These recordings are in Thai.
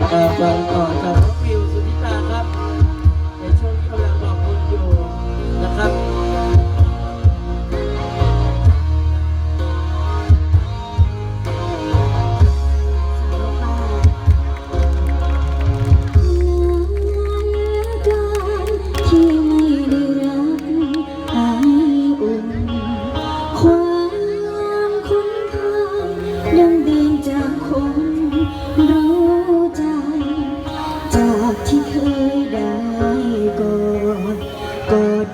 Oh.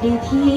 เป็นที่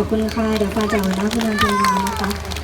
ขอบคุณค่ะ เดี๋ยวฟ้าจะเอาน้ำพนันเทมงนะคะ